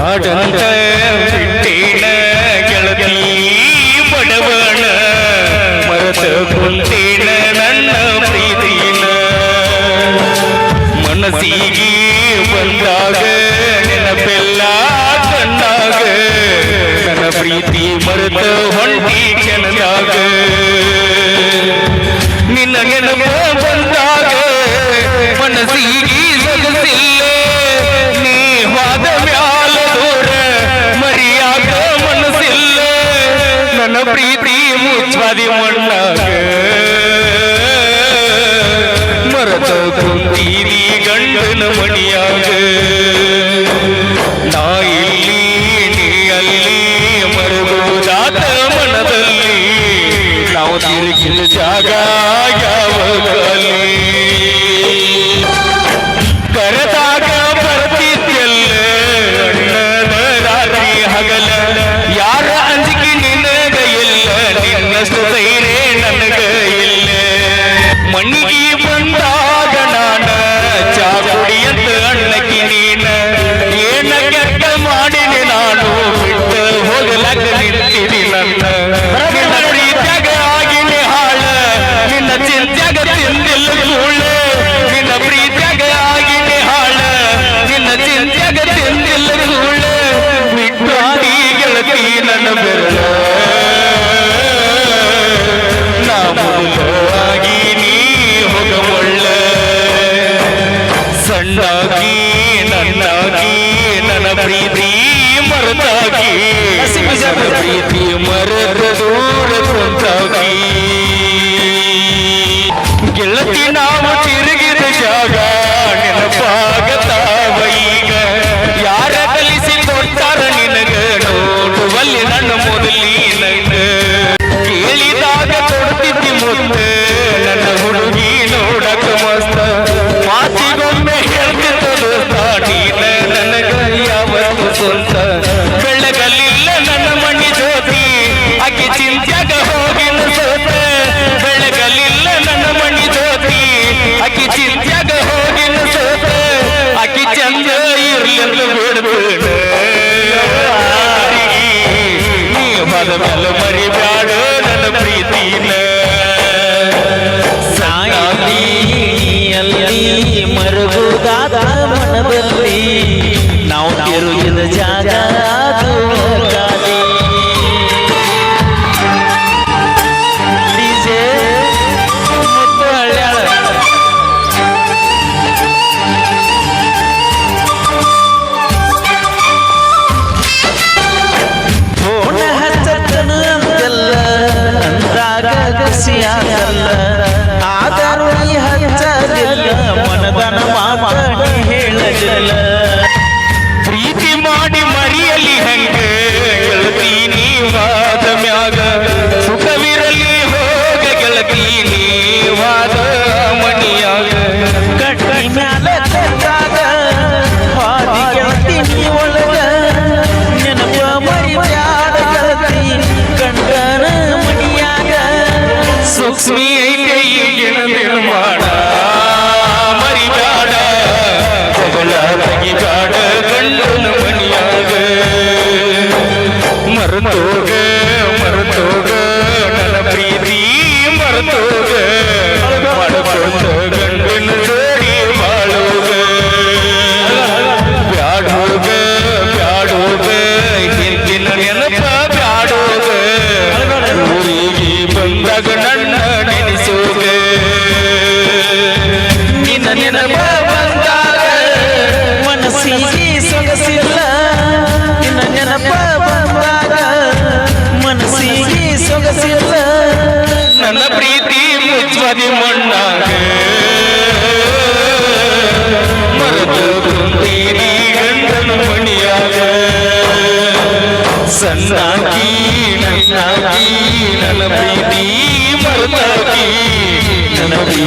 ಕಾಡಂತ ಬಿಟ್ಟೇನ ಗೆಳತಿ ಬಡವಣ ಮರತ ಕೊಲ್ತೇನ ನನ್ನ ಪ್ರೀತಿನ. ಬಂದಾಗ ನೆನಪೆಲ್ಲ ಕಣ್ಣಾಗ ನನ್ನ ಪ್ರೀತಿ ಮರೆತ ಹೊಂಟಿ ಕೆಲದಾಗ பதிமண்ணாக மரத்தோக்கும் தீதி கண்டன மணியாக நாயில்லி நீ ಅಲ್ಲಿ ಮರುಗುವುದಾದ ಮನದಲ್ಲಿ ನಾವು ತಿರುಗಿದ ಜಾಗ ಯಾವ ಅಲ್ಲಿ ಕಣ್ಣಾಗಿ ನನ್ನಾಗಿ ನನ್ನ ಪ್ರೀತಿ ಮರದಾಗಿ ಪ್ರೀತಿ ಮರದ ದೂರದ ಮೆಲ್ಲ ಮರಿ ಬ್ಯಾಡ ನನ್ನ ಪ್ರೀತಿನ. ಸಾಯಿ ಅಲ್ಲಿ ಮರುಗುದಾದ ಮನದಲ್ಲಿ ನಾವು ತಿರುಗಿದ ಜಾಗ. 谢谢 ಲಕ್ಷ್ಮಿ ಐತೆ ಈಗಿನ ನಿರ್ಮಾಣ ಮರಿಗಾಡ ಕೊಗಲ ತಗಿಗಾಡ ಗಂಡನ ಮನಿಯಾಗ ಮರತೋಗ ಮರತೋಗ ನನ್ನ ಪ್ರೀತಿ ಮರತೋಗ సన్నాకి నన్నాకి నలభై మరతాకి నలభై